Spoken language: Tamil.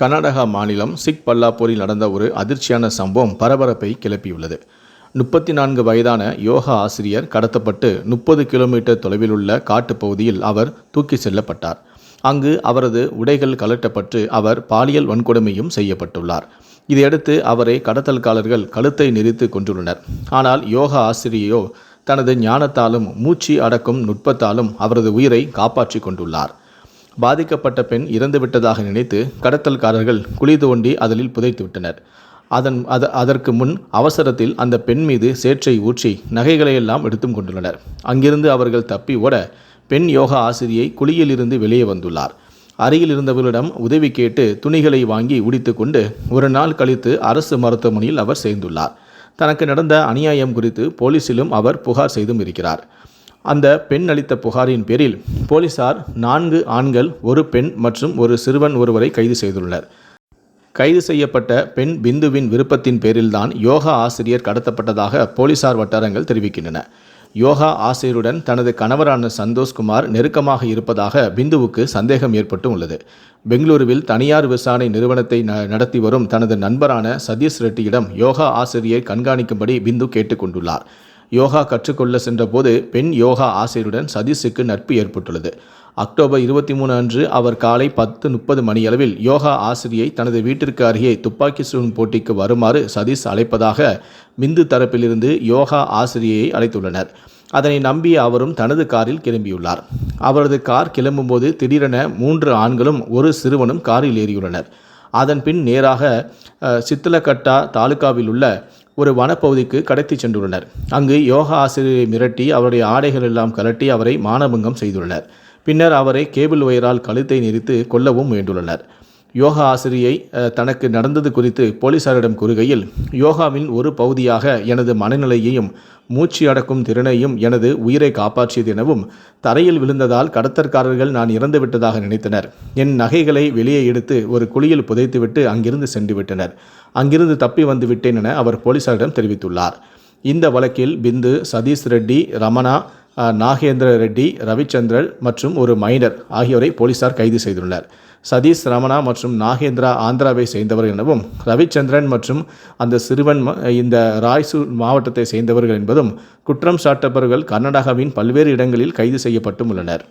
கர்நாடகா மாநிலம் சிக் பல்லாப்பூரில் நடந்த ஒரு அதிர்ச்சியான சம்பவம் பரபரப்பை கிளப்பியுள்ளது. முப்பத்தி நான்கு வயதான யோகா ஆசிரியர் கடத்தப்பட்டு முப்பது கிலோமீட்டர் தொலைவில் உள்ள காட்டுப்பகுதியில் அவர் தூக்கி செல்லப்பட்டார். அங்கு அவரது உடைகள் கலட்டப்பட்டு அவர் பாலியல் வன்கொடுமையும் செய்யப்பட்டுள்ளார். இதையடுத்து அவரை கடத்தல்காரர்கள் கழுத்தை நெரித்து கொண்டுள்ளனர் ஆனால் யோகா ஆசிரியோ தனது ஞானத்தாலும் மூச்சு அடக்கும் நுட்பத்தாலும் அவரது உயிரை காப்பாற்றிக் கொண்டுள்ளார். பாதிக்கப்பட்ட பெண் இறந்துவிட்டதாக நினைத்து கடத்தல்காரர்கள் குழி தோண்டி அதில் புதைத்துவிட்டனர் அதன் அத அதற்கு முன் அவசரத்தில் அந்த பெண் மீது சேற்றை ஊற்றி நகைகளையெல்லாம் எடுத்தும் கொண்டுள்ளனர். அங்கிருந்து அவர்கள் தப்பி ஓட பெண் யோகா ஆசிரியை குழியிலிருந்து வெளியே வந்துள்ளார். அருகில் இருந்தவர்களிடம் உதவி கேட்டு துணிகளை வாங்கி உடித்துக்கொண்டு ஒரு நாள் கழித்து அரசு மருத்துவமனையில் அவர் சேர்ந்துள்ளார். தனக்கு நடந்த அநியாயம் குறித்து போலீசிலும் அவர் புகார் செய்தும் இருக்கிறார். அந்த பெண் அளித்த புகாரின் பேரில் போலீசார் நான்கு ஆண்கள் ஒரு பெண் மற்றும் ஒரு சிறுவன் ஒருவரை கைது செய்துள்ளனர். கைது செய்யப்பட்ட பெண் பிந்துவின் விருப்பத்தின் பேரில்தான் யோகா ஆசிரியர் கடத்தப்பட்டதாக போலீசார் வட்டாரங்கள் தெரிவிக்கின்றன. யோகா ஆசிரியருடன் தனது கணவரான சந்தோஷ்குமார் நெருக்கமாக இருப்பதாக பிந்துவுக்கு சந்தேகம் ஏற்பட்டு உள்ளது. பெங்களூருவில் தனியார் விசாரணை நிறுவனத்தை ந- நடத்தி வரும் தனது நண்பரான சதீஷ் ரெட்டியிடம் யோகா ஆசிரியை கண்காணிக்கும்படி பிந்து கேட்டுக்கொண்டுள்ளார். யோகா கற்றுக்கொள்ள சென்றபோது பெண் யோகா ஆசிரியருடன் சதீஷுக்கு நட்பு ஏற்பட்டுள்ளது. அக்டோபர் இருபத்தி மூணு அன்று அவர் காலை பத்து முப்பது மணியளவில் யோகா ஆசிரியை தனது வீட்டிற்கு அருகே துப்பாக்கி சுடும் போட்டிக்கு வருமாறு சதீஷ் அழைப்பதாக பிந்து தரப்பிலிருந்து யோகா ஆசிரியையை அழைத்துள்ளனர். அதனை நம்பிய அவரும் தனது காரில் கிளம்பியுள்ளார். அவரது கார் கிளம்பும்போது திடீரென மூன்று ஆண்களும் ஒரு சிறுவனும் காரில் ஏறியுள்ளனர். அதன் பின் நேராக சித்தலக்கட்டா தாலுகாவில் உள்ள ஒரு வனப்பகுதிக்கு கடத்தி சென்றுள்ளனர். அங்கு யோகா ஆசிரியரை மிரட்டி அவருடைய ஆடைகள் எல்லாம் கலட்டி அவரை மானபங்கம் செய்துள்ளனர். பின்னர் அவரை கேபிள் ஒயரால் கழுத்தை நெரித்து கொல்லவும் முயன்றுள்ளனர். யோகா ஆசிரியை தனக்கு நடந்தது குறித்து போலீசாரிடம் கூறுகையில் யோகாவின் ஒரு பகுதியாக எனது மனநிலையையும் மூச்சு அடக்கும் திறனையும் எனது உயிரை காப்பாற்றியது எனவும் தரையில் விழுந்ததால் கடத்தற்காரர்கள் நான் இறந்துவிட்டதாக நினைத்தனர். என் நகைகளை வெளியே எடுத்து ஒரு குழியில் புதைத்துவிட்டு அங்கிருந்து சென்று விட்டனர். அங்கிருந்து தப்பி வந்து விட்டேன் என அவர் போலீசாரிடம் தெரிவித்துள்ளார். இந்த வழக்கில் பிந்து சதீஷ் ரெட்டி ரமணா நாகேந்திர ரெட்டி ரவிச்சந்திரன் மற்றும் ஒரு மைனர் ஆகியோரை போலீசார் கைது செய்துள்ளனர். சதீஷ் ரமணா மற்றும் நாகேந்திரா ஆந்திராவை சேர்ந்தவர் எனவும் ரவிச்சந்திரன் மற்றும் அந்த சிறுவன் இந்த ராய்சூர் மாவட்டத்தை சேர்ந்தவர்கள் என்பதும் குற்றம் சாட்டப்பவர்கள் கர்நாடகாவின் பல்வேறு இடங்களில் கைது செய்யப்பட்டும் உள்ளனர்.